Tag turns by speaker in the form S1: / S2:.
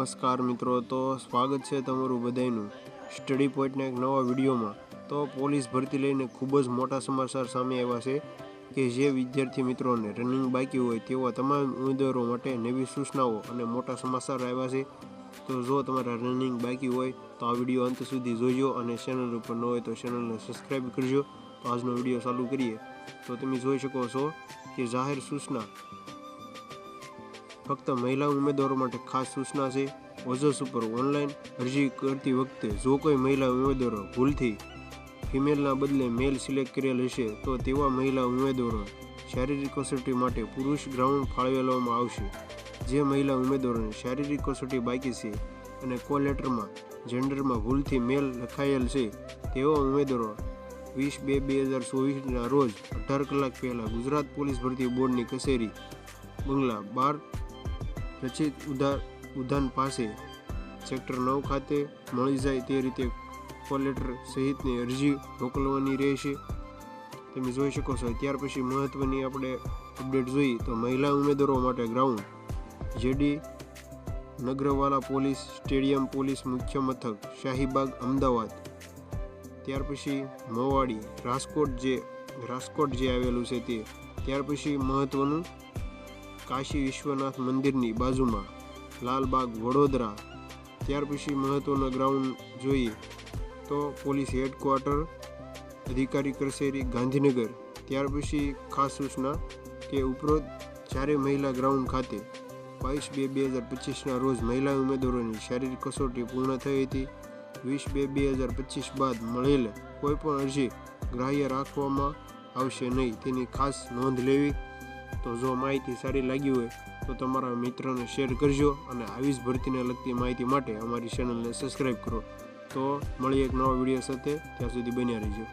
S1: નમસ્કાર મિત્રો, તો સ્વાગત છે તમારું બધાયનું સ્ટડી પોઈન્ટના એક નવા વિડીયોમાં. તો પોલીસ ભરતી લઈને ખૂબ જ મોટા સમાચાર સામે આવ્યા છે કે જે વિદ્યાર્થી મિત્રોને રનિંગ બાકી હોય તેવા તમામ ઉમેદવારો માટે નવી સૂચનાઓ અને મોટા સમાચાર આવ્યા છે. તો જો તમારા રનિંગ બાકી હોય, તો આ વીડિયો અંત સુધી જોજો અને ચેનલ ઉપર ન હોય તો ચેનલને સબસ્ક્રાઈબ કરજો. તો આજનો વીડિયો ચાલુ કરીએ. તો તમે જોઈ શકો છો કે જાહેર સૂચના ફક્ત મહિલા ઉમેદવારો માટે ખાસ સૂચના છે. ઓજસ ઉપર ઓનલાઈન અરજી કરતી વખતે જો કોઈ મહિલા ઉમેદવારો ભૂલથી ફિમેલના બદલે મેલ સિલેક્ટ કરેલ હશે, તો તેવા મહિલા ઉમેદવારો શારીરિક કસોટી માટે પુરુષ ગ્રાઉન્ડ ફાળવેવામાં આવશે. જે મહિલા ઉમેદવારોને શારીરિક કસોટી બાકી છે અને કો લેટરમાં જેન્ડરમાં ભૂલથી મેલ લખાયેલ છે, તેવા ઉમેદવારો વીસ બે બે હજાર ચોવીસના રોજ અઢાર કલાક પહેલાં ગુજરાત પોલીસ ભરતી બોર્ડની કચેરી, બંગલા બાર રચિત ઉદા ઉદાન પાસે સેક્ટર નવ ખાતે મળી જાય તે રીતે કોલ લેટર સહિતની અરજી મોકલવાની રહેશે. તમે જોઈ શકો છો, ત્યાર પછી મહત્ત્વની આપણે અપડેટ જોઈએ તો મહિલા ઉમેદવારો માટે ground, JD Nagarwala police, stadium police મુખ્ય મથક, શાહીબાગ, અમદાવાદ. ત્યાર પછી મોવાડી, રાજકોટ જે રાજકોટ જે આવેલું છે તે. ત્યાર પછી મહત્ત્વનું કાશી વિશ્વનાથ મંદિરની બાજુમાં લાલબાગ વડોદરા. ત્યાર પછી મહત્ત્વના ગ્રાઉન્ડ જોઈએ તો પોલીસ હેડક્વાર્ટર અધિકારી કચેરી, ગાંધીનગર. ત્યાર પછી ખાસ સૂચના કે ઉપરોક્ત ચારે મહિલા ગ્રાઉન્ડ ખાતે બાવીસ બે બે હજાર પચીસના રોજ મહિલા ઉમેદવારોની શારીરિક કસોટી પૂર્ણ થઈ હતી. વીસ બે બે હજાર પચીસ બાદ મળેલ કોઈપણ અરજી ગ્રાહ્ય રાખવામાં આવશે નહીં. તેની ખાસ નોંધ લેવી તો જો માહિતી સારી લાગી હોય, તો તમારા મિત્રને શેર કરજો અને આવી જ ભરતીને લગતી માહિતી માટે અમારી ચેનલને સબસ્ક્રાઈબ કરો. તો મળીએ એક નવા વીડિયો સાથે, ત્યાં સુધી બન્યા રહીજો.